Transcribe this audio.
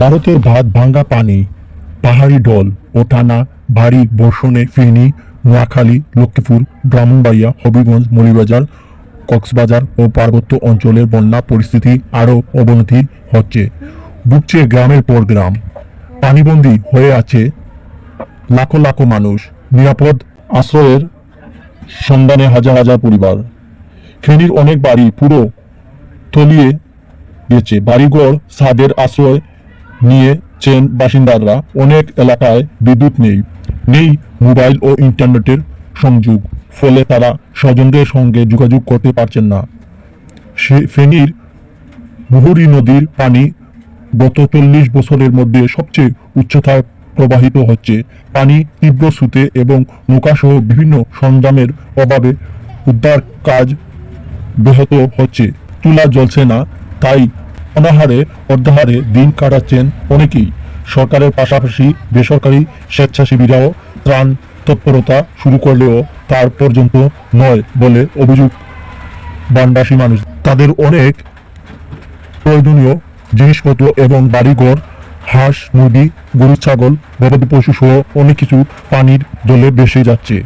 ভারতের ভাত ভাঙ্গা পানি, পাহাড়ি ডল ও টানা ভারী বর্ষণে ফেনী নোয়াখালী, লক্ষ্মীপুর, ব্রাহ্মণবাড়িয়া, হবিগঞ্জ মৌলিবাজার কক্সবাজার ও পার্বত্য অঞ্চলের বন্যা পরিস্থিতি আরও অবনতি হচ্ছে। বুকছে গ্রামের পর গ্রাম। পানিবন্দী হয়ে আছে লাখো লাখো মানুষ। নিরাপদ আশ্রয়ের সন্ধানে হাজার হাজার পরিবার। ফেনীর অনেক বাড়ি পুরো তলিয়ে গেছে। বাড়িঘর সাদের আশ্রয় নিয়েছেন বাসিন্দারা অনেক এলাকায় বিদ্যুৎ নেই। নেই মোবাইল ও ইন্টারনেটের সংযোগ, ফলে তারা স্বজনদের সঙ্গে যোগাযোগ করতে পারছেন না। সে- ফেনীর মুহুরী নদীর পানি গত চল্লিশ বছরের মধ্যে সবচেয়ে উচ্চতায় প্রবাহিত হচ্ছে। পানি তীব্র স্রোতে এবং নৌকাসহ বিভিন্ন সরঞ্জামের অভাবে উদ্ধার কাজ ব্যাহত হচ্ছে। তুলা জ্বলছে না, তাই অনাহারে অর্ধাহারে দিন কাটাচ্ছেন অনেকেই। সরকারের পাশাপাশি বেসরকারি স্বেচ্ছাসেবীরাও ত্রাণ তৎপরতা শুরু করলেও তার পর্যন্ত নয় বলে অভিযোগ বানবাসী মানুষ। তাদের অনেক প্রয়োজনীয় জিনিসপত্র এবং বাড়িঘর, হাঁস, মুরগি, গরু, ছাগল, গবাদি পশু সহ অনেক কিছু পানির জলে ভেসে যাচ্ছে।